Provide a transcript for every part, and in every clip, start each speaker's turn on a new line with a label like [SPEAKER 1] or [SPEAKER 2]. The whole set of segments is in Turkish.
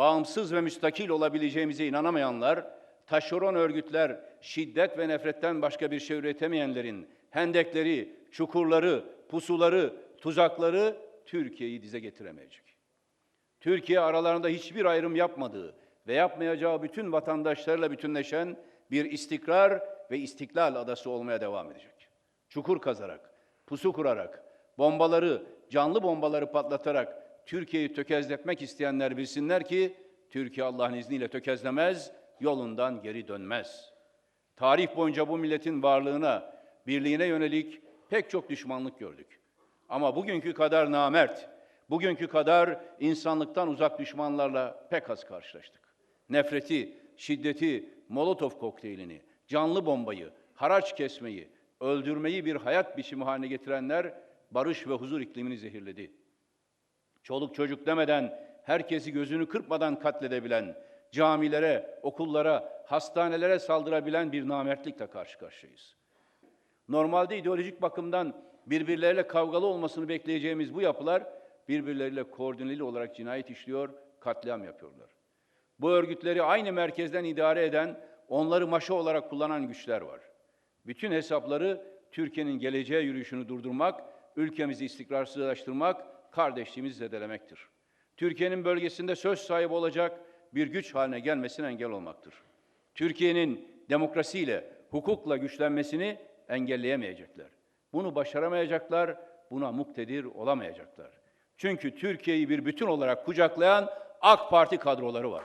[SPEAKER 1] bağımsız ve müstakil olabileceğimize inanamayanlar, taşeron örgütler, şiddet ve nefretten başka bir şey üretemeyenlerin hendekleri, çukurları, pusuları, tuzakları Türkiye'yi dize getiremeyecek. Türkiye aralarında hiçbir ayrım yapmadığı ve yapmayacağı bütün vatandaşlarla bütünleşen bir istikrar ve istiklal adası olmaya devam edecek. Çukur kazarak, pusu kurarak, bombaları, canlı bombaları patlatarak Türkiye'yi tökezletmek isteyenler bilsinler ki Türkiye Allah'ın izniyle tökezlemez, yolundan geri dönmez. Tarih boyunca bu milletin varlığına, birliğine yönelik pek çok düşmanlık gördük. Ama bugünkü kadar namert, bugünkü kadar insanlıktan uzak düşmanlarla pek az karşılaştık. Nefreti, şiddeti, molotof kokteylini, canlı bombayı, haraç kesmeyi, öldürmeyi bir hayat biçimi haline getirenler barış ve huzur iklimini zehirledi. Çoluk çocuk demeden herkesi gözünü kırpmadan katledebilen, camilere, okullara, hastanelere saldırabilen bir namertlikle karşı karşıyayız. Normalde ideolojik bakımdan birbirleriyle kavgalı olmasını bekleyeceğimiz bu yapılar birbirleriyle koordineli olarak cinayet işliyor, katliam yapıyorlar. Bu örgütleri aynı merkezden idare eden, onları maşa olarak kullanan güçler var. Bütün hesapları Türkiye'nin geleceğe yürüyüşünü durdurmak, ülkemizi istikrarsızlaştırmak, kardeşliğimizi zedelemektir. Türkiye'nin bölgesinde söz sahibi olacak bir güç haline gelmesine engel olmaktır. Türkiye'nin demokrasiyle, hukukla güçlenmesini engelleyemeyecekler. Bunu başaramayacaklar, buna muktedir olamayacaklar. Çünkü Türkiye'yi bir bütün olarak kucaklayan AK Parti kadroları var.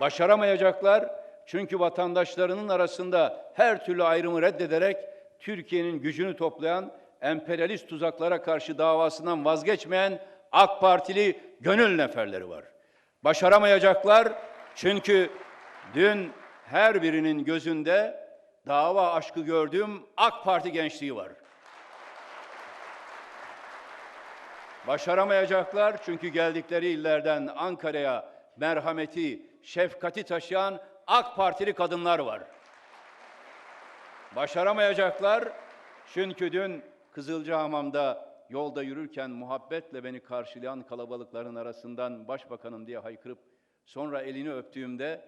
[SPEAKER 1] Başaramayacaklar çünkü vatandaşlarının arasında her türlü ayrımı reddederek Türkiye'nin gücünü toplayan emperyalist tuzaklara karşı davasından vazgeçmeyen AK Partili gönül neferleri var. Başaramayacaklar çünkü dün her birinin gözünde dava aşkı gördüğüm AK Parti gençliği var. Başaramayacaklar çünkü geldikleri illerden Ankara'ya merhameti, şefkati taşıyan AK Partili kadınlar var. Başaramayacaklar çünkü dün Kızılcahamam'da yolda yürürken muhabbetle beni karşılayan kalabalıkların arasından başbakanım diye haykırıp sonra elini öptüğümde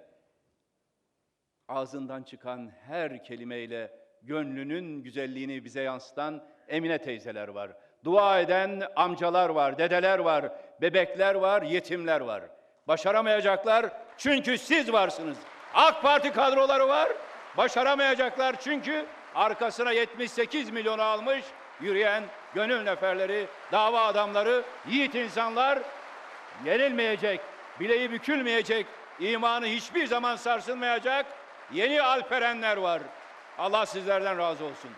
[SPEAKER 1] ağzından çıkan her kelimeyle gönlünün güzelliğini bize yansıtan Emine teyzeler var. Dua eden amcalar var, dedeler var, bebekler var, yetimler var. Başaramayacaklar çünkü siz varsınız. AK Parti kadroları var. Başaramayacaklar çünkü arkasına 78 milyonu almış yürüyen gönül neferleri, dava adamları, yiğit insanlar yenilmeyecek, bileği bükülmeyecek, imanı hiçbir zaman sarsılmayacak yeni alperenler var. Allah sizlerden razı olsun.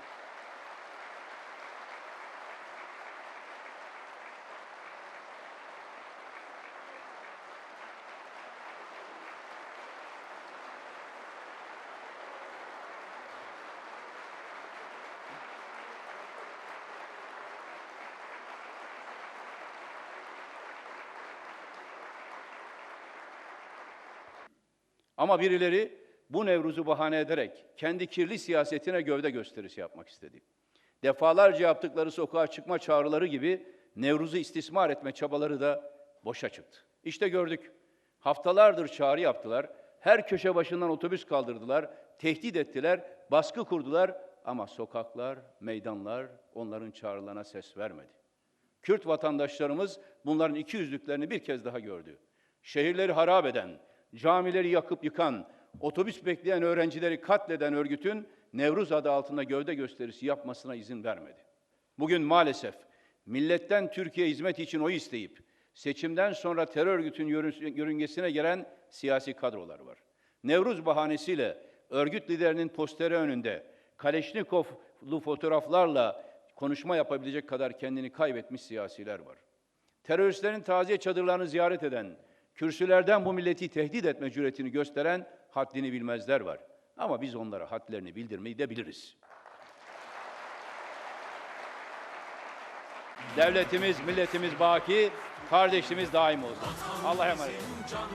[SPEAKER 1] Ama birileri bu Nevruz'u bahane ederek kendi kirli siyasetine gövde gösterisi yapmak istedi. Defalarca yaptıkları sokağa çıkma çağrıları gibi Nevruz'u istismar etme çabaları da boşa çıktı. İşte gördük. Haftalardır çağrı yaptılar. Her köşe başından otobüs kaldırdılar, tehdit ettiler, baskı kurdular ama sokaklar, meydanlar onların çağrılarına ses vermedi. Kürt vatandaşlarımız bunların iki yüzlüklerini bir kez daha gördü. Şehirleri harap eden, camileri yakıp yıkan, otobüs bekleyen öğrencileri katleden örgütün Nevruz adı altında gövde gösterisi yapmasına izin vermedi. Bugün maalesef milletten Türkiye hizmet için oy isteyip seçimden sonra terör örgütün yörün- yörüngesine gelen siyasi kadrolar var. Nevruz bahanesiyle örgüt liderinin posteri önünde Kaleşnikovlu fotoğraflarla konuşma yapabilecek kadar kendini kaybetmiş siyasiler var. Teröristlerin taziye çadırlarını ziyaret eden, kürsülerden bu milleti tehdit etme cüretini gösteren haddini bilmezler var. Ama biz onlara hadlerini bildirmeyi de biliriz. Devletimiz, milletimiz baki, kardeşliğimiz daim olsun. Allah'a emanet.